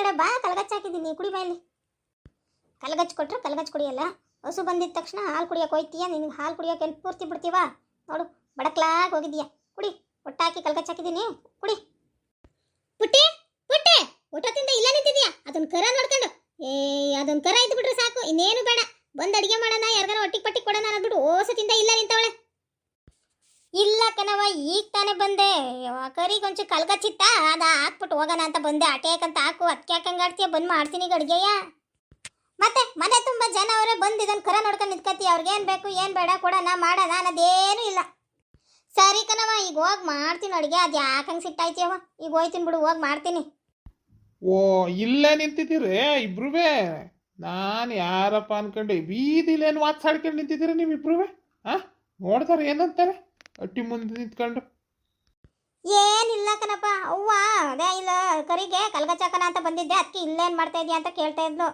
ಕಡೆ ಬಾ, ಕಲಗಚ್ಚ ಹಾಕಿದ್ದೀನಿ ಕುಡಿ ಬಾ ಇಲ್ಲಿ. ಕಲಗಚ್ಚು ಕಲ್ಗಚ್ಚ ಕುಡಿಯಲ್ಲ. ಹಸು ಬಂದಿದ ತಕ್ಷಣ ಹಾಲು ಕುಡಿಯೋಕೆ ಹೋಯ್ತೀಯ? ನಿನಗೆ ಹಾಲು ಕುಡಿಯೋಕೆ ಎಲ್ಲಿ ಪೂರ್ತಿ ಬಿಡ್ತೀವಾ? ನೋಡು, ಬಡಕ್ಲಾಗ್ ಹೋಗಿದ್ದೀಯ. ಕುಡಿ ಒಟ್ಟಾಕಿ ಕಲಗಚ್ಚ ಹಾಕಿದ್ದೀನಿ. ಕುಡಿ. ಪುಟ್ಟಿ ಪುಟ್ಟಿ ಊಟದಿಂದ ಇಲ್ಲ ನಿಂತಿದ್ಯಾ ಅದನ್ನ ಕರ ನೋಡ್ಕೊಂಡು. ಏ ಅದನ್ನ ಕರ ಇದ್ದು ಬಿಟ್ರೆ ಸಾಕು. ಇನ್ನೇನು ಬೇಡ. ಬಂದು ಅಡುಗೆ ಮಾಡೋಣ, ಯಾರಿಗಾರ ಒಟ್ಟಿಗೆ ಪಟ್ಟಿ ಕೊಡೋಣ ಅನ್ನೋದ್ಬಿಟ್ಟು ಓಸತಿಂದ ಇಲ್ಲ ನಿಂತವಳೆ. ಇಲ್ಲ ಕಣವ ಈಗ ತಾನೇ ಬಂದೆ. ಕರಿಗೆ ಒಂಚೂರು ಕಲ್ಗಚ್ಚಿತ್ತ ಅದ ಹಾಕ್ಬಿಟ್ಟು ಹೋಗೋಣ ಅಂತ ಬಂದೆ. ಆಟೆ ಯಾಕಂತ ಹಾಕು ಅದಕ್ಕೆ ಯಾಕಂಗಾಡ್ತೀಯ ಬಂದು ಮಾಡ್ತೀನಿ ಅಡುಗೆಯ. ಮತ್ತೆ, ಮನೆ ತುಂಬ ಜನ ಅವರೇ, ಬಂದು ಇದನ್ನ ಕರ ನೋಡ್ಕೊಂಡು ನಿಂತ್ಕತಿ ಅವ್ರಿಗೆ ಏನು ಬೇಕು, ಏನು ಬೇಡ, ಕೊಡೋಣ, ಮಾಡೋಣ ಅನ್ನೋದೇನೂ ಇಲ್ಲ. ಸರಿ ಕಣವ ಈಗ ಹೋಗಿ ಮಾಡ್ತೀನಿ ಅಡುಗೆ. ಅದು ಯಾಕಂಗೆ ಸಿಟ್ಟಾಯ್ತಿಯವ ಈಗ ಹೋಯ್ತೀನಿ ಬಿಡು, ಹೋಗಿ ಮಾಡ್ತೀನಿ. ಓ, ಇಲ್ಲೇ ನಿಂತಿದ್ದೀರಿ? ಇಬ್ರುವೆ? ನಾನು ಯಾರಪ್ಪ ಅನ್ಕೊಂಡೆ, ಬೀದಿಲೇನು ಮಾತಾಡ್ಕೊಂಡು ನಿಂತಿದ್ದೀರಿ ನೀವಿಬ್ರುವೆ? ಹಾಂ ನೋಡ್ತಾರೆ ಏನಂತಾರೆ? ಅಟ್ಟಿ ಮುಂದೆ ನಿಂತ್ಕೊಂಡು ಏನಿಲ್ಲ ಕಣಪ್ಪ ಅವ್ವ ಅದೇ ಇಲ್ಲ ಕರಿಗೆ ಕಲ್ಗಚಾಕನ ಅಂತ ಬಂದಿದ್ದೆ ಅದಕ್ಕೆ ಇಲ್ಲೇನು ಮಾಡ್ತಾ ಇದೀಯ ಅಂತ ಕೇಳ್ತಾ ಇದ್ಲು.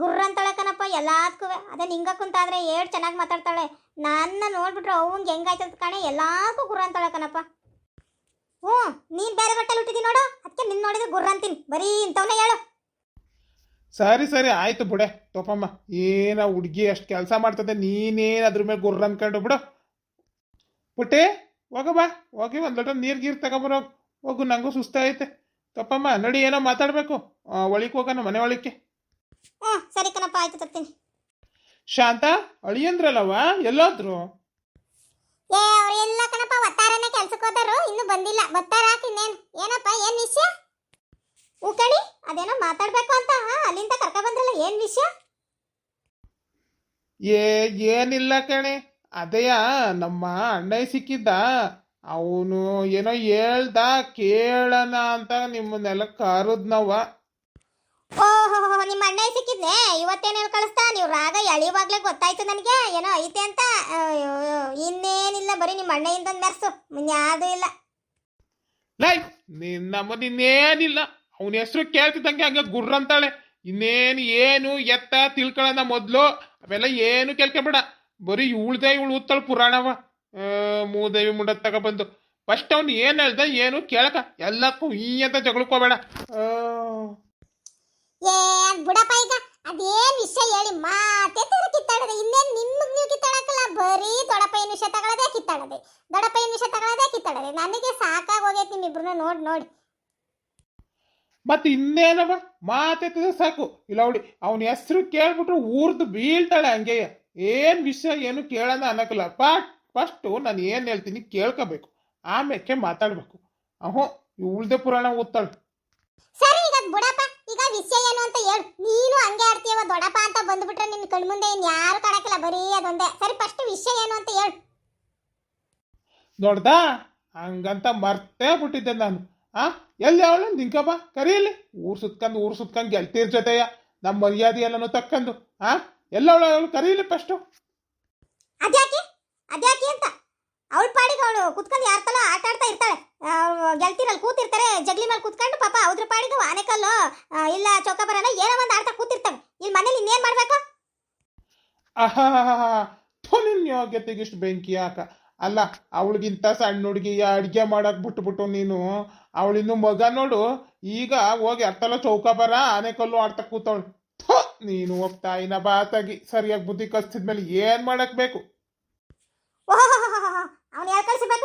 ಗುರ್ರ ಅಂತಾಳೆ ಕಣಪ್ಪ ಎಲ್ಲದಕ್ಕೂ ಅದೇ ನಿಂಗ ಕುಂತಾದ್ರೆ ಏಳು ಚೆನ್ನಾಗಿ ಮಾತಾಡ್ತಾಳೆ. ನನ್ನ ನೋಡ್ಬಿಟ್ರೆ ಅವಂಗೆ ಹೆಂಗಾಯ್ತದ ಕಣೆ ಎಲ್ಲದಕ್ಕೂ ಗುರ್ರ ಅಂತಾಳೆ ಕಣಪ್ಪ. ಹ್ಞೂ ನೀನು ಬೇರೆ ಬಟ್ಟೆ ಹುಟ್ಟಿದಿ ನೋಡು ಅದಕ್ಕೆ ನಿನ್ನ ನೋಡಿದ್ರೆ ಗುರ್ರ ಅಂತೀನಿ ಬರೀ ಇಂಥವನ್ನೇ ಹೇಳು. ಸರಿ ಸರಿ ಆಯಿತು ಬಿಡೆ ತೋಪಮ್ಮ. ಏನೋ ಹುಡುಗಿ ಅಷ್ಟು ಕೆಲಸ ಮಾಡ್ತದೆ ನೀನೇನು ಅದ್ರ ಮೇಲೆ ಗುರ್ರ ಅಂದ್ಕೊಂಡು ಬಿಡು. ಪುಟ್ಟೆ ಹೋಗ ಬಾ. ಹೋಗಿ ಒಂದು ಲೋಟ ನೀರು ಗೀರು ತಗೊಂಬರೋ. ಹೋಗು ನಂಗೂ ಸುಸ್ತಾಯಿತೆ ತಪ್ಪಮ್ಮ ನಡಿ ಏನೋ ಮಾತಾಡಬೇಕು. ಒಳಿಗೆ ಹೋಗೋಣ ಮನೆ ಒಳಿಕೆ ಹ್ಞೂ ಸರಿ ಕಣಪ್ಪ ಆಯ್ತು ತರ್ತೀನಿ. ಶಾಂತ ಅಳಿಯಂದ್ರಲ್ಲವ ಎಲ್ಲೋದ್ರು? ಏ ಅವರೆಲ್ಲ ಕಣಪ್ಪ ಒತ್ತಾರನೆ ಕೆಲ್ಸಕ್ಕೆ ಹೋದರು. ಇನ್ನೂ ಬಂದಿಲ್ಲ. ಬರ್ತಾರ ಇನ್ನೇನು? ಏನಪ್ಪ ಏನು ವಿಷಯ? ಉಕಳಿ ಅದೇನೋ ಮಾತಾಡ್ಬೇಕು ಅಂತ ಹಾ? ಅಲ್ಲಿಂದ ಕರ್ಕ ಬಂದ್ರಲ್ಲ ಏನು ವಿಷಯ? ಏ ಏನಿಲ್ಲ ಕಣೆ. ಅದೇಯ ನಮ್ಮ ಅಣ್ಣ ಸಿಕ್ಕಿದ್ದ ಅವನು ಏನೋ ಹೇಳ್ದ ಕೇಳಣ ಅಂತ ನಿಮ್ಮನ್ನೆಲ್ಲ ಕರೆದ್ನವ ಓಹೋ ನಿಮ್ಮ ಅಣ್ಣ ಸಿಕ್ಕಿದ್ನೆ? ಇವತ್ತೇನು ಹೇಳಿ ಕಳಿಸ್ತಾ? ನೀವು ರಾಗ ಎಳಿವಾಗ್ಲೇ ಗೊತ್ತಾಯ್ತು ನನಗೆ. ಏನೋ ಐತೆ ಅಂತ? ಇನ್ನೇನಿಲ್ಲ ಬರೀ ನಿಮ್ಮ ಅಣ್ಣಯಿಂದ ಮೆರ್ಸು. ಯಾವುದು ಇಲ್ಲ. ಲೈ ನಿನ್ನ ನಿನ್ನೇನಿಲ್ಲ ಅವನ ಹೆಸರು ಕೇಳ್ತಿದ್ದಂಗೆ ಹಂಗೆ ಗುರ್ರಂತಾಳೆ. ಇನ್ನೇನು ಏನು ಎತ್ತ ತಿಳ್ಕೊಳ್ಳೋಣ ಮೊದಲು? ಅವೆಲ್ಲ ಏನು ಕೇಳ್ಕೊಬೇಡ. ಬರೀ ಇವಳ್ದೆ ಇವಳು ಉತ್ತಳು ಪುರಾಣವ ಮೂದೇವಿ ಮುಂಡ ತಗೊಬಂದು ಫಸ್ಟ್ ಅವ್ನು ಏನು ಹೇಳ್ದ ಏನು ಕೇಳಕ ಎಲ್ಲಕ್ಕೂ ಈ ಅಂತ ಜಗಳ್ಕೋಬೇಡ ಏನ್ ಬಿಡಪ್ಪ ಈಗ ಅದೇನ್ ವಿಷಯ ಹೇಳಿ ಮಾತೆ ತರ ಕಿತ್ತಾಡದೆ ಇನ್ನೇನ್ ನಿಮ್ಗ್ ನೀವು ಕಿತ್ತಾಡಕಲ್ಲ ಬರೀ ದೊಡ್ಡಪ್ಪಯ್ಯನ ವಿಷಯ ತಗೊಳ್ಳೋದೇ ಕಿತ್ತಾಡದೆ ದೊಡ್ಡಪ್ಪಯ್ಯನ ವಿಷಯ ತಗೊಳ್ಳೋದೇ ಕಿತ್ತಾಡದೆ ನನಗೆ ಸಾಕಾಗಿ ಹೋಗೈತಿ ನಿಮ್ಮಿಬ್ರನ್ನ ನೋಡಿ ನೋಡಿ. ಮತ್ತೆ ಇನ್ನೇನವ? ಮಾತೆ ಸಾಕು. ಇಲ್ಲ ಅವಳಿ ಅವನ ಹೆಸರು ಕೇಳ್ಬಿಟ್ರು ಊರ್ದು ಬೀಳ್ತಾಳೆ ಹಂಗೆ ಏನ್ ವಿಷಯ ಏನು ಕೇಳೋಣ ಅನ್ನಕ್ಕಲ್ಲ ಪಾಟ್ ಫಸ್ಟು ನಾನು ಏನು ಹೇಳ್ತೀನಿ ಕೇಳ್ಕೋಬೇಕು. ಆಮೇಲೆ ಮಾತಾಡ್ಬೇಕು. ಅಹೋ ಉಳ್ದೆ ಪುರಾಣ ಓದ್ತಾಳೆ. ಸರಿ ಈಗ ಬಿಡಪ್ಪ ಈಗ ವಿಷಯ ಏನು ಅಂತ ಹೇಳು. ನೀನು ಹಂಗೆ ಆಡ್ತೀಯವ ದೊಡ್ಡಪ್ಪ ಅಂತ ಬಂದ್ಬಿಟ್ರೆ ನಿನ್ನ ಕಣ್ಮುಂದೆ ಇನ್ ಯಾರು ಕಾಣಕ್ಕಿಲ್ಲ ಬರೀ ಅದೊಂದೇ. ಸರಿ ಫಸ್ಟ್ ವಿಷಯ ಏನು ಅಂತ ಹೇಳು. ನೋಡ್ದಾ? ಹಂಗಂತ ಮರ್ತೇ ಬಿಟ್ಟಿದ್ದೆ ನಾನು. ಆ ಎಲ್ಲಿ ಅವಳು? ನಿಂಕಪ್ಪ ಕರೀಲಿ ಊರು ಸುತ್ಕೊಂಡು ಊರು ಸುತ್ಕಂಡು ಗೆಲ್ತೀರ್ ಜೊತೆಯ. ನಮ್ಮ ಮರ್ಯಾದೆ ಎಲ್ಲನೂ ತಕ್ಕಂದು. ಆ? ಎಲ್ಲ ಅವಳು ಕರೀಲಿ ಫಸ್ಟು ಅದ್ಯಾಕೆ? ಅದ್ಯಾಕೆ ಅಂತ? ಅವಳ ಪಾಡಿಗೆ ಅವಳು ಕುತ್ಕೊಂಡು ಯಾರ ತಲ ಆಟ ಆಡ್ತಾ ಇರ್ತಾಳೆ. ಗೆಲ್ತಿರಲ್ಲಿ ಕೂತಿರ್ತಾರೆ ಜಗ್ಲಿ ಮೇಲೆ ಕೂತ್ಕೊಂಡು ಪಾಪ ಅವ್ರ ಪಾಡಿಗೆ ಆನೆಕಲ್ಲು ಇಲ್ಲ ಚೌಕಾಬರನ ಏನೋ ಒಂದು ಆಡ್ತಾ ಕೂತಿರ್ತವೆ. ಇಲ್ಲಿ ಮನೇಲಿ ಇನ್ನೇನ್ ಮಾಡಬೇಕು? ಯೋಗ್ಯತೆಗೆ ಇಷ್ಟು ಬೆಂಕಿ ಯಾಕ ಅಲ್ಲ ಅವಳಿಗಿಂತ ಸಣ್ಣ ಹುಡುಗಿ ಅಡುಗೆ ಮಾಡಕ್ ಬಿಟ್ಬಿಟ್ಟು ನೀನು. ಅವಳಿನ್ನು ಮಗ ನೋಡು. ಈಗ ಹೋಗಿ ಅರ್ಥಲ್ಲ ಚೌಕ ಬರ ಆನೆಕಲ್ಲು ಆಡ್ತಾ ಕೂತವಳು. ನೀನು ತಾಯಿನ ಬಾತಾಗಿ ಸರಿಯಾಗಿ ಬುದ್ಧಿ ಕಲ್ಸಿದ್ಮೇಲೆ ಏನ್ ಮಾಡಕ್ ಬೇಕು?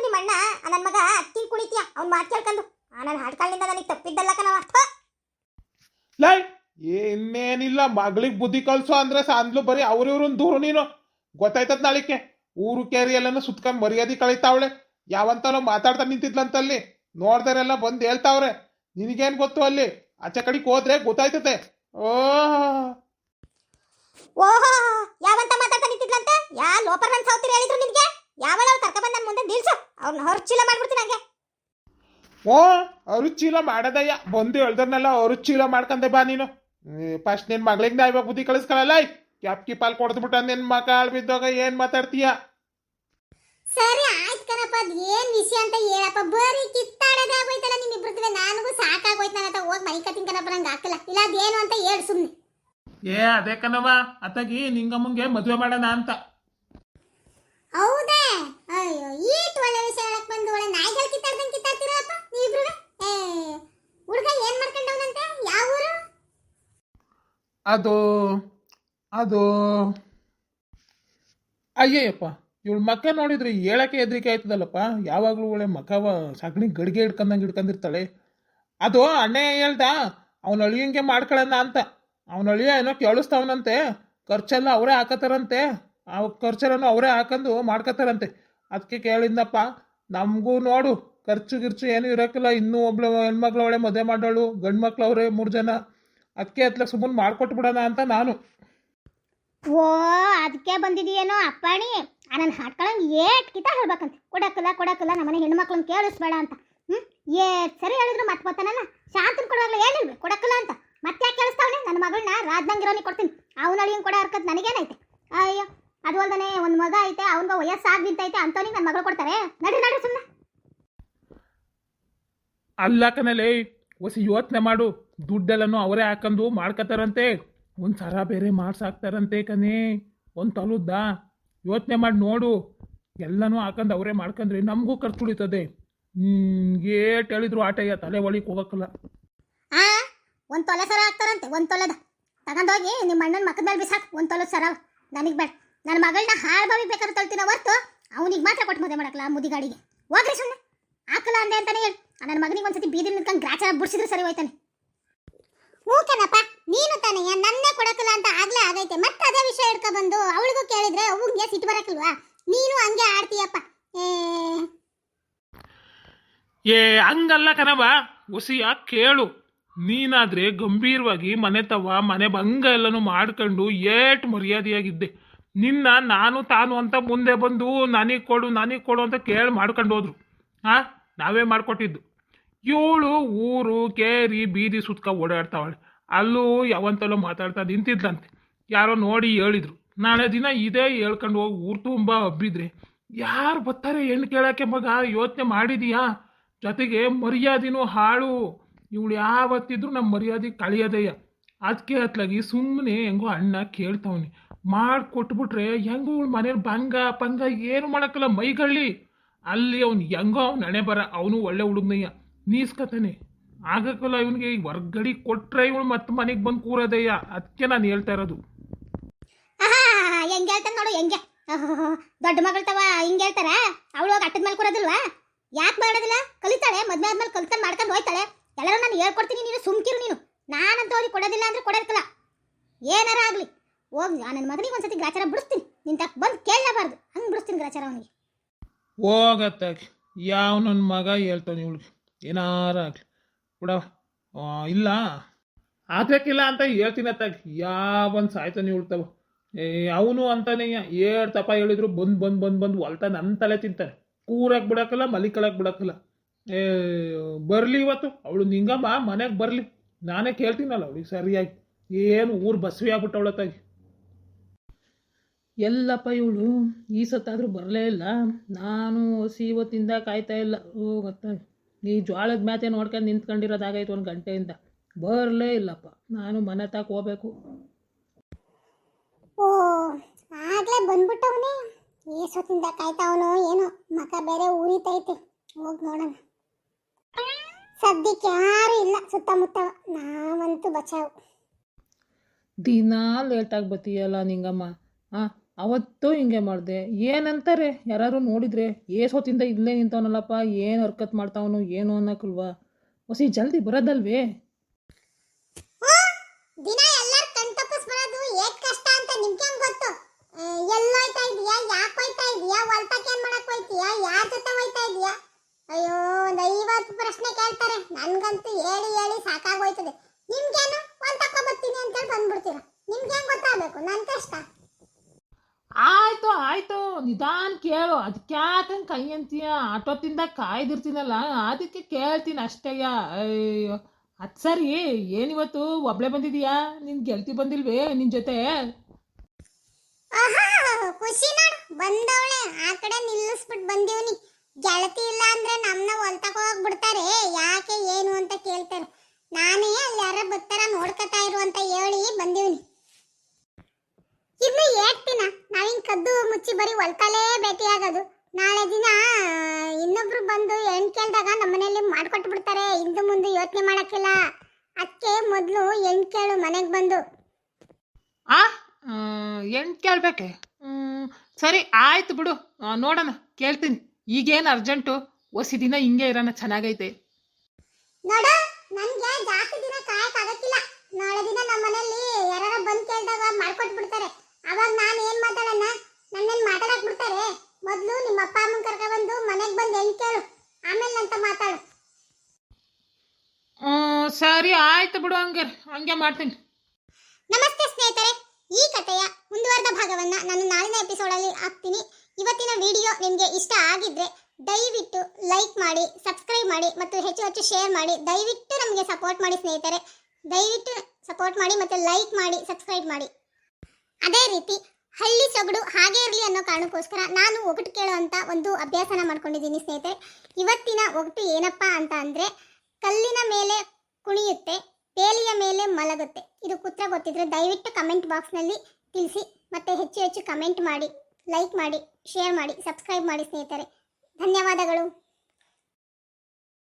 ನಿಮ್ಮ ಅಣ್ಣ? ನನ್ನ ಮಗ ಅಕ್ಕಿ ಕುಳಿತೀಯ ಅವ್ನು ಮಾತು ಕೇಳ್ಕೊಂಡು. ನನ್ನ ಹಾಡ್ಕಾಳಿಂದ ನನಗೆ ತಪ್ಪಿದ್ದಲ್ಲ ಕಣವ. ಲೈ ಇನ್ನೇನಿಲ್ಲ ಮಗಳಿಗೆ ಬುದ್ಧಿ ಕಲ್ಸು ಅಂದ್ರೆ ಸಾಂದ್ಲು ಬರೀ ಅವ್ರಿವ್ರನ್ನ ದೂರು ನೀನು. ಗೊತ್ತಾಯ್ತದ ನಾಳಿಕೆ ಊರು ಕೇರಿ ಎಲ್ಲನೂ ಸುತ್ಕೊಂಡು ಮರ್ಯಾದೆ ಕಳೀತಾವಳೆ. ಯಾವಂತನೋ ಮಾತಾಡ್ತಾ ನಿಂತಿದ್ಲಂತಲ್ಲಿ. ನೋಡ್ದಾರೆಲ್ಲ ಬಂದು ಹೇಳ್ತಾವ್ರೆ. ನಿನಗೇನು ಗೊತ್ತು ಅಲ್ಲಿ? ಆಚೆ ಕಡೆಗೆ ಹೋದ್ರೆ ಗೊತ್ತಾಯ್ತದೆ ಓಹ್ ಓಹೋ ಯಾವಂತ ಮಾತಾಡ್ತಾ ನಿಂತಿದ್ಲಂತೆ? ಯಾ ಲೋಪರ್ ನನ್ ಸಾವ್ತಿರಿ ಹೇಳಿದ್ರು ನಿನ್ಗೆ ಯಾವಳ ಅವ್ರು ಕರ್ಕ ಬಂದ ಮುಂದೆ ನಿಲ್ಸು. ಅವ್ರನ್ನ ಹೊರಚಿಲ್ಲ ಮಾಡ್ಬಿಡ್ತೀನಿ ಹಂಗೆ. ಓ ಅವರು ಚೀಲ ಮಾಡದಯ್ಯ. ಬಂದು ಹೇಳ್ದರ್ನೆಲ್ಲ ಅವರು ಚೀಲ ಮಾಡ್ಕಂದೆ ಬಾ ನೀನು. ಫಸ್ಟ್ ನಿನ್ ಮಗಳಿಗೆ ನಾ ಇವಾಗ ಬುದ್ಧಿ ಕಳಿಸ್ಕೊಳಲ್ಲ? ಕ್ಯಾಪ್ಕಿ ಪಾಲ್ ಕೊಡ್ದ್ಬಿಟ್ಟ ನಿನ್ ಮಕ್ಕಳು ಬಿದ್ದಾಗ ಏನ್ ಮಾತಾಡ್ತೀಯ? ಸರಿ ಆಯ್ತು ಕಣಪ್ಪ ಅದ್ ಏನ್ ವಿಷಯ ಅಂತ ಹೇಳಪ್ಪ. ಬರೀ ಕಿತ್ತಾಡೋದೇ ಆಗೋಯ್ತಲ್ಲ ನಿಮ್ಮಿಬ್ರದ್ವೆ. ನನಗೂ ಸಾಕಾಗೋಯ್ತು ನನ್ನ ಹತ್ರ ಹೋಗಿ ಮೈ ಕತ್ತಿನ ಕಣಪ್ಪ ನಂಗೆ ಹಾಕಲ್ಲ ಇಲ್ಲ ಅದೇನು ಅಂತ ಹೇಳು ಸುಮ್ಮನೆ ಏ ಅದೇ ಕಣವ ಅತ್ತಾಗಿ ನಿಂಗಮ್ಮಂಗೆ ಮದುವೆ ಮಾಡೋಣ ಅಂತ. ಹೌದೇ? ಅಯ್ಯೋ ಈಟ್ ಒಳ್ಳೆ ವಿಷಯ ಹೇಳಕ್ ಬಂದು ಒಳ್ಳೆ ನಾಯಿಗಳು ಕಿತ್ತಾಡ್ದಂಗೆ ಕಿತ್ತಾಡ್ತೀರಪ್ಪ ನೀವಿಬ್ರು ಏ ಹುಡುಗ ಏನ್ ಮಾಡ್ಕೊಂಡವನಂತೆ? ಯಾವ ಊರು? ಅದು ಅದು ಅಯ್ಯಯ್ಯಪ್ಪ ಇವಳು ಮಕ್ಕ ನೋಡಿದ್ರೆ ಹೇಳಕ್ಕೆ ಹೆದರಿಕೆ ಆಯ್ತದಲ್ಲಪ್ಪ ಯಾವಾಗಲೂ ಒಳ್ಳೆ ಮಕವ ಸಗಣಿ ಗಡಿಗೆ ಹಿಡ್ಕೊಂಡಂಗೆ ಹಿಡ್ಕೊಂಡಿರ್ತಾಳೆ. ಅದು ಅಣ್ಣ ಹೇಳ್ದ ಅವನ ಅಳಿಯಂಗೆ ಮಾಡ್ಕೊಳ್ಳೋಣ ಅಂತ. ಅವನ ಅಳಿಯ ಏನೋ ಕೇಳಿಸ್ತಾವನಂತೆ. ಖರ್ಚೆಲ್ಲ ಅವರೇ ಹಾಕತ್ತಾರಂತೆ. ಆ ಖರ್ಚೆಲ್ಲನೂ ಅವರೇ ಹಾಕೊಂಡು ಮಾಡ್ಕೋತಾರಂತೆ ಅದಕ್ಕೆ ಕೇಳಿದ್ನಪ್ಪ, ನಮಗೂ ನೋಡು, ಖರ್ಚು ಗಿರ್ಚು ಏನೂ ಇರೋಕ್ಕಿಲ್ಲ. ಇನ್ನೂ ಒಬ್ಳು ಹೆಣ್ಮಕ್ಳು ಅವಳೆ ಮದುವೆ ಮಾಡೋಳು ಗಂಡು ಮಕ್ಳು ಅವರೇ ಮೂರು ಜನ. ಅದಕ್ಕೆ ಹತ್ಲಕ್ಕೆ ಸುಮ್ಮನೆ ಮಾಡ್ಕೊಟ್ಟು ಬಿಡೋಣ ಅಂತ ನಾನು. ಓ ಅದಕ್ಕೆ ಬಂದಿದೀಯೇನೋ ಅಪ್ಪಾಣಿ? ನನ್ನ ಹಾಡ್ಕೊಳಂಗೆ ಏಟ್ ಕಿತ ಹೇಳ್ಬೇಕಂತ. ಕೊಡಕ್ಕಲ್ಲ ಕೊಡಕ್ಕಲ್ಲ ನಮ್ಮನೆ ಹೆಣ್ಮಕ್ಳನ್ನ ಕೇಳಿಸ್ಬೇಡ ಅಂತ. ಹ್ಞೂ ಏ, ಸರಿ ಹೇಳಿದ್ರು ಮತ್ತೆ ಬರ್ತಾನಲ್ಲ ಶಾಂತನ ಕೊಡುವಾಗಲೇ ಹೇಳಿಲ್ವಿ? ಕೊಡಕ್ಕಲ್ಲ ಅಂತ. ಮತ್ತೆ ಕೇಳಿಸ್ತಾವನೆ? ನನ್ನ ಮಗಳನ್ನ ರಾಜ್ದಂಗಿರೋನಿಗೆ ಕೊಡ್ತೀನಿ. ಅವನ ಅಳಿಯನ್ ಕೊಡೋ ಹರ್ಕತ್ ನನಗೇನೈತೆ? ಅಯ್ಯೋ, ಅದು ಅಲ್ದನೆ ಒಂದು ಮಗ ಐತೆ, ಅವನಿಗೆ ವಯಸ್ಸಾಗಿ ನಿಂತೈತೆ, ಅಂತವನಿಗೆ ನನ್ನ ಮಗಳು ಕೊಡ್ತಾರೆ. ನಡ್ರಿ ನಡ್ರಿ ಸುಮ್ಮನೆ ಅಲ್ಲ ಕನಲೇ ಹೊಸ ಯೋಚನೆ ಮಾಡು. ದುಡ್ಡೆಲ್ಲನೂ ಅವರೇ ಹಾಕೊಂಡು ಮಾಡ್ಕೋತಾರಂತೆ. ಒಂದು ಸರ ಬೇರೆ ಮಾಡ್ಸಾಕ್ತಾರಂತೆ ಕನೇ ಒಂದು ತಲುದ್ದ. ಯೋಚನೆ ಮಾಡಿ ನೋಡು. ಎಲ್ಲನೂ ಹಾಕೊಂಡು ಅವರೇ ಮಾಡ್ಕೊಂಡ್ರೆ ನಮಗೂ ಖರ್ಚು ಉಳಿತದೆ ಏಟ್ ಹೇಳಿದ್ರು ಆಟಯ್ಯ, ತಲೆ ಒಳಗೆ ಹೋಗಕ್ಕಲ್ಲ. ಒಂದು ತೊಲೆ ಸರ ಹಾಕ್ತಾರಂತೆ ಒಂದು ತೊಲೆದ. ತಗೊಂಡೋಗಿ ನಿಮ್ಮ ಅಣ್ಣನ ಮಕ್ಕದ ಮೇಲೆ ಬಿಸಾಕ್, ಒಂದು ತೊಲೆ ಸರ. ನನಗೆ ಬೇಡ. ನನ್ನ ಮಗಳನ್ನ ಹಾಳು ಬಾವಿ ಬೇಕಾದ್ರೆ ತಳ್ತೀನ ಹೊರ್ತು ಅವನಿಗೆ ಮಾತ್ರ ಕೊಟ್ಟು ಮದುವೆ ಮಾಡಕ್ಕಲ್ಲ ಮುದಿಗಾಡಿಗೆ. ಹೋಗ್ರಿ ಸುಮ್ಮನೆ ಹಾಕಲ್ಲ ಅಂದೆ ಅಂತಾನೆ ಹೇಳಿ. ನನ್ನ ಮಗನಿಗೆ ಒಂದ್ಸತಿ ಬೀದಿ ನಿಂತ್ಕೊಂಡು ಗ್ರಾಚಾರ ಬಿಡಿಸಿದ್ರೆ ಸರಿ ಹೋಯ್ತಾನೆ. ಮೂಕನಪ್ಪ ನೀನು ತಾನೇ, ನನ್ನೇ ಕೊಡಕಲ್ಲ ಅಂತ ಆಗ್ಲೇ ಆಗೈತೆ. ಮತ್ತೆ ಅದೇ ವಿಷಯ ಹಿಡ್ಕೊ ಬಂದು ಅವಳಿಗೂ ಕೇಳಿದ್ರೆ ಅವ್ನಿಗೆ ಸಿಟ್ಟು ಬರಕಲ್ವಾ ನೀನು ಹಂಗೆ ಆಡ್ತೀಯಪ್ಪ. ಏ. ಹಂಗಲ್ಲ ಕನವ ಉಸಿಯ ಕೇಳು. ನೀನಾದ್ರೆ ಗಂಭೀರವಾಗಿ ಮನೆ ತವ ಮನೆ ಭಂಗ ಎಲ್ಲನೂ ಮಾಡ್ಕೊಂಡು ಏಟ್ ಮರ್ಯಾದೆಯಾಗಿದ್ದೆ. ನಿನ್ನ ನಾನು ತಾನು ಅಂತ ಮುಂದೆ ಬಂದು ನನಗೆ ಕೊಡು ನನಗೆ ಕೊಡು ಅಂತ ಕೇಳಿ ಮಾಡ್ಕೊಂಡು ಹೋದ್ರು. ಹಾ ನಾವೇ ಮಾಡಿಕೊಟ್ಟಿದ್ದು. ಇವಳು ಊರು ಕೇರಿ ಬೀದಿ ಸುತ್ಕ ಓಡಾಡ್ತಾವಳೆ. ಅಲ್ಲೂ ಯಾವಂತಲ್ಲೋ ಮಾತಾಡ್ತಾ ನಿಂತಿದ್ಲಂತೆ. ಯಾರೋ ನೋಡಿ ಹೇಳಿದ್ರು. ನಾಳೆ ದಿನ ಇದೇ ಹೇಳ್ಕೊಂಡು ಹೋಗಿ ಊರು ತುಂಬ ಹಬ್ಬಿದ್ರೆ. ಯಾರು ಬರ್ತಾರೆ ಹೆಣ್ಣು ಕೇಳೋಕ್ಕೆ ಮಗ? ಯೋಚನೆ ಮಾಡಿದೀಯಾ? ಜೊತೆಗೆ ಮರ್ಯಾದಿನೂ ಹಾಳು. ಇವಳು ಯಾವತ್ತಿದ್ರು ನಮ್ಮ ಮರ್ಯಾದೆ ಕಳಿಯೋದಯ್ಯ ಅದಕ್ಕೆ ಹತ್ಲಾಗಿ ಸುಮ್ಮನೆ ಹೆಂಗೋ ಅಣ್ಣ ಕೇಳ್ತಾವನಿ. ಮಾಡಿಕೊಟ್ಬಿಟ್ರೆ ಹೆಂಗೋ ಇವಳು ಮನೇಲಿ ಭಂಗ, ಪಂಗ ಏನು ಮಾಡೋಕ್ಕಲ್ಲ ಮೈಗಳ್ಳಿ. ಅಲ್ಲಿ ಅವ್ನು ಹೆಂಗೋ ಅವ್ನು ಹಣೆ ಬರ, ಅವನು ಒಳ್ಳೆ ಹುಡುಗನಯ್ಯ. ನೀಸ್ಕತಾನೆ. ಆಗಕ್ಕಲ್ಲ ಇವನಿಗೆ ಈಗ ಹೊರ್ಗಡೆ ಕೊಟ್ರೆ ಇವಳು ಮತ್ತೆ ಮನೆಗೆ ಬಂದು ಕೂರೋದಯ್ಯ ಅದಕ್ಕೆ ನಾನು ಹೇಳ್ತಾ ಇರೋದು. ಹೆಂಗೆ ಹೇಳ್ತಾನೆ ನೋಡು ಹೆಂಗೆ. ದೊಡ್ಡ ಮಗಳ್ತವ, ಹಿಂಗೆ ಹೇಳ್ತಾರ? ಅವಳು ಅಟ್ಟದ ಮೇಲೆ ಕೊಡೋದಿಲ್ವಾ ಯಾಕೆ ಮಾಡೋದಿಲ್ಲ? ಕಲಿತಾಳೆ, ಮದುವೆ ಆದ್ಮೇಲೆ ಕಲಿತ ಮಾಡ್ಕೊಂಡು ಹೋಯ್ತಾಳೆ. ಎಲ್ಲರೂ ನಾನು ಹೇಳ್ಕೊಡ್ತೀನಿ ನೀನು ಸುಮ್ಕಿರು ನೀನು. ನಾನಂತ ಅವ್ರಿಗೆ ಕೊಡೋದಿಲ್ಲ ಅಂದ್ರೆ ಕೊಡೋದಿಲ್ಲ ಏನಾರ ಆಗಲಿ. ಹೋಗಿ ನನ್ನ ಮಗನಿಗೆ ಒಂದ್ಸತಿ ಗ್ರಾಚಾರ ಬಿಡಿಸ್ತೀನಿ. ನಿನ್ ತಕ್ಕ ಬಂದು ಕೇಳಲೇಬಾರ್ದು. ಹಂಗೆ ಬಿಡಿಸ್ತೀನಿ ಗ್ರಾಚಾರ ಅವನಿಗೆ. ಹೋಗತ್ತಾಗಿ. ಯಾವ ನನ್ನ ಮಗ ಹೇಳ್ತಾನೆ ಇವಳಿಗೆ ಏನಾರ ಆಗಲಿ. ಆ, ಇಲ್ಲ. ಆಗ್ಬೇಕಿಲ್ಲ ಅಂತ ಹೇಳ್ತೀನಿ ಅತ್ತಾಗಿ. ಯಾವನ್ ಸಾಯ್ತಾನೆ ಉಳ್ತಾವ ಏ ಅವನು ಅಂತಾನೆ ಏಳು ತಪ್ಪ ಹೇಳಿದ್ರು ಬಂದು ಬಂದು ಬಂದು ಬಂದು ಹೊಲ್ತ ನನ್ನ ತಲೆ ತಿಂತಾನೆ. ಕೂರಕ್ಕೆ ಬಿಡೋಕ್ಕಲ್ಲ ಮಲಿಕಳಕ್ಕೆ ಬಿಡಕ್ಕಲ್ಲ. ಏ ಬರಲಿ ಇವತ್ತು. ಅವಳು ನಿಂಗಮ್ಮ ಮನೆಗೆ ಬರಲಿ. ನಾನೇ ಕೇಳ್ತೀನಲ್ಲ ಅವಳಿಗೆ ಸರಿಯಾಗಿ. ಏನು ಊರು ಬಸವಿ ಆಗ್ಬಿಟ್ಟವಳತ್ತಾಗಿ ಎಲ್ಲಪ್ಪ ಇವಳು ಈ ಸತ್ತಾದರೂ ಬರಲೇ ಇಲ್ಲ. ನಾನು ಹಸಿ ಇವತ್ತಿಂದ ಕಾಯ್ತಾ ಇಲ್ಲ. ಓ ಗೊತ್ತ ಈ ಜ್ವಾಳದ ಮ್ಯಾತೆ ನೋಡ್ಕೊಂಡು ನಿಂತ್ಕೊಂಡಿರೋದಾಗೈತೆ ಒಂದು ಗಂಟೆಯಿಂದ. ಬರಲೇ ಇಲ್ಲಪ್ಪ. ನಾನು ಮನೆ ತಾಕ ಹೋಗ್ಬೇಕು. ಓ ಆಗ್ಲೇ ಬಂದ್ಬಿಟ್ಟವನೇ. ಸತ್ತಿಂದ ಕಾಯ್ತಾವನೋ ಏನೋ ಮಕ ಬೇರೆ ಉರಿತೈತೆ ಹೋಗಿ ನೋಡೋಣ. ಸದ್ಯಕ್ಕೆ ಯಾರು ಇಲ್ಲ ಸುತ್ತಮುತ್ತ ನಾವಂತೂ ಬಚಾವು. ದಿನ ಲೇಟಾಗಿ ಬತ್ತೀಯಲ್ಲ ನಿಂಗಮ್ಮ. ಆ, ಅವತ್ತು ಹಿಂಗೆ ಮಾಡಿದೆ. ಏನಂತಾರೆ? ಯಾರು ನೋಡಿದ್ರೆ ಸೋತಿಂದ ಇಲ್ಲೇ ನಿಂತವನಲ್ಲಪ್ಪ, ಏನು ಹರ್ಕತ್ ಮಾಡ್ತಾವನು, ಏನು ಅನ್ನಕಲ್ವಾ? ಹೊಸಿ ಜಲ್ದಿ ಬರೋದಲ್ವೇ ದಿನ ಎಲ್ಲರೂ ಕಣ್ ತಪ್ಪಿಸ್ ಬರೋದು ಏಟ್ ಕಷ್ಟ ಅಂತ ನಿಮ್ಗೆ ಗೊತ್ತು ಎಲ್ಲೋಯ್ತಾ ಇದೀಯಾ ಯಾಕೆ ಹೋಯ್ತಾ ಇದೀಯಾ ಹೊಲ್ತಕ್ಕೆ ಏನ್ ಮಾಡಕ್ ಹೋಯ್ತೀಯಾ ಯಾರ ಜೊತೆ ಹೋಯ್ತಾ ಇದೀಯಾ ಅಯ್ಯೋ ಒಂದ್ ಐವತ್ತು ಪ್ರಶ್ನೆ ಕೇಳ್ತಾರೆ ನನ್ಗಂತೂ ಹೇಳಿ ಹೇಳಿ ಸಾಕಾಗೋಯ್ತದೆ ನಿಮ್ಗೇನು ಹೊಲ್ತಕ್ಕ ಬರ್ತೀನಿ ಅಂತೇಳಿ ಬಂದ್ಬಿಡ್ತೀರ ನಿಮ್ಗೇನ್ ಗೊತ್ತಾಗಬೇಕು ನನ್ ಕಷ್ಟ ಆಯ್ತು ಆಯ್ತು ನಿಧಾನ ಕೇಳು ಅದಕ್ಯಾಕಂಗೆ ಕೈ ಅಂತೀಯ ಆಟೋತಿಂದ ಕಾಯ್ದಿರ್ತೀನಲ್ಲ, ಅದಕ್ಕೆ ಕೇಳ್ತೀನಿ ಅಷ್ಟೇಯ ಅಯ್ಯೋ ಅದು ಸರಿ, ಏನಿವತ್ತು? ಒಬ್ಳೆ ಬಂದಿದೀಯಾ? ನಿನ್ ಗೆಳತಿ ಬಂದಿಲ್ವೇ ನಿನ್ ಜೊತೆ? ಖುಷಿ ನೋಡು, ಬಂದವಳೆ. ಆ ಕಡೆ ನಿಲ್ಲಿಸ್ಬಿಟ್ಟು ಬಂದೀವ್ನಿ. ಗೆಳತಿ ಇಲ್ಲ ಅಂದ್ರೆ ನಮ್ನ ಹೊಲ್ತಕ ಹೋಗ್ಬಿಡ್ತಾರೆ. ಯಾಕೆ, ಏನು ಅಂತ ಕೇಳ್ತಾರೆ. ನಾನೇ ಅಲ್ಲಿ ಯಾರ ಬರ್ತಾರ ನೋಡ್ಕೊತಾ ಇರು ಅಂತ ಹೇಳಿ ಬಂದೀವ್ನಿ. ಇನ್ನು ಏಟ್ ದಿನ ನಾವಿನ್ ಕದ್ದು ಮುಚ್ಚಿ ಬರೀ ಹೊಲ್ತಲೇ ಭೇಟಿ ನಾಳೆ ದಿನ ಇನ್ನೊಬ್ರು ಬಂದು ಹೆಣ್ ನಮ್ಮ ಮನೆಯಲ್ಲಿ ಮಾಡ್ಕೊಟ್ಟು ಬಿಡ್ತಾರೆ ಹಿಂದೆ ಮುಂದೆ ಯೋಚನೆ ಮಾಡಕ್ಕಿಲ್ಲ. ಅದಕ್ಕೆ ಮೊದಲು ಹೆಣ್ ಕೇಳು ಮನೆಗೆ ಬಂದು. ಆ ಹೆಣ್ ಕೇಳ್ಬೇಕೆ? ಸರಿ ಆಯ್ತು ಬಿಡು. ನೋಡೋಣ ಕೇಳ್ತೀನಿ. ಈಗೇನು ಅರ್ಜೆಂಟು? ಒಸಿ ದಿನ ಹಿಂಗೆ ಇರೋಣ ಚೆನ್ನಾಗೈತೆ. ನೋಡ ನನಗೆ ಜಾಸ್ತಿ ದಿನ ಕಾಯಕ್ಕೆ ಆಗಕ್ಕಿಲ್ಲ. ನಾಳೆ ದಿನ ನಮ್ಮ ಮನೆಯಲ್ಲಿ ಯಾರು ಬಂದು ಕೇಳಿದಾಗ ಮಾಡ್ಕೊಟ್ಬಿಡ್ತಾರೆ. ಅವಾಗ ನಾನು ಏನು ಮಾತಾಡೋಣ? ನನ್ನೇನು ಮಾತಾಡಕ್ ಬಿಡ್ತಾರೆ? ಮೊದ್ಲು ನಿಮ್ಮ ಅಪ್ಪ ಅಮ್ಮನ ಕರ್ಕ ಬಂದು ಮನೆಗೆ ಬಂದು ಹೆಣ್ ಕೇಳು. ಆಮೇಲೆ ಅಂತ ಮಾತಾಡು. ಸರಿ ಆಯ್ತು ಬಿಡು ಹಂಗೆ ಹಂಗೆ ಮಾಡ್ತೀನಿ. ನಮಸ್ತೆ ಸ್ನೇಹಿತರೆ ಈ ಕಥೆಯ ಮುಂದುವರೆದ ಭಾಗವನ್ನು ನಾನು ನಾಳಿನ ಎಪಿಸೋಡಲ್ಲಿ ಹಾಕ್ತೀನಿ. ಇವತ್ತಿನ ವಿಡಿಯೋ ನಿಮಗೆ ಇಷ್ಟ ಆಗಿದ್ರೆ ದಯವಿಟ್ಟು ಲೈಕ್ ಮಾಡಿ ಸಬ್ಸ್ಕ್ರೈಬ್ ಮಾಡಿ ಮತ್ತು ಹೆಚ್ಚು ಹೆಚ್ಚು ಶೇರ್ ಮಾಡಿ. ದಯವಿಟ್ಟು ನಮಗೆ ಸಪೋರ್ಟ್ ಮಾಡಿ ಸ್ನೇಹಿತರೆ. ದಯವಿಟ್ಟು ಸಪೋರ್ಟ್ ಮಾಡಿ ಮತ್ತು ಲೈಕ್ ಮಾಡಿ ಸಬ್ಸ್ಕ್ರೈಬ್ ಮಾಡಿ. ಅದೇ ರೀತಿ ಹಳ್ಳಿ ಸೊಗಡು ಹಾಗೆ ಇರಲಿ ಅನ್ನೋ ಕಾರಣಕ್ಕೋಸ್ಕರ ನಾನು ಒಗಟು ಕೇಳುವಂತ ಒಂದು ಅಭ್ಯಾಸನ ಮಾಡ್ಕೊಂಡಿದ್ದೀನಿ ಸ್ನೇಹಿತರೆ. ಇವತ್ತಿನ ಒಗಟು ಏನಪ್ಪ ಅಂತ ಅಂದರೆ ಕಲ್ಲಿನ ಮೇಲೆ ಕುಣಿಯುತ್ತೆ, ಬೇಲಿಯ ಮೇಲೆ ಮಲಗುತ್ತೆ. ಇದು ಕುತ್ರ ಗೊತ್ತಿದ್ರೆ ದಯವಿಟ್ಟು ಕಮೆಂಟ್ ಬಾಕ್ಸ್ನಲ್ಲಿ ತಿಳಿಸಿ, ಮತ್ತೆ ಹೆಚ್ಚು ಹೆಚ್ಚು ಕಮೆಂಟ್ ಮಾಡಿ ಲೈಕ್ ಮಾಡಿ ಶೇರ್ ಮಾಡಿ ಸಬ್ಸ್ಕ್ರೈಬ್ ಮಾಡಿ ಸ್ನೇಹಿತರೆ. ಧನ್ಯವಾದಗಳು.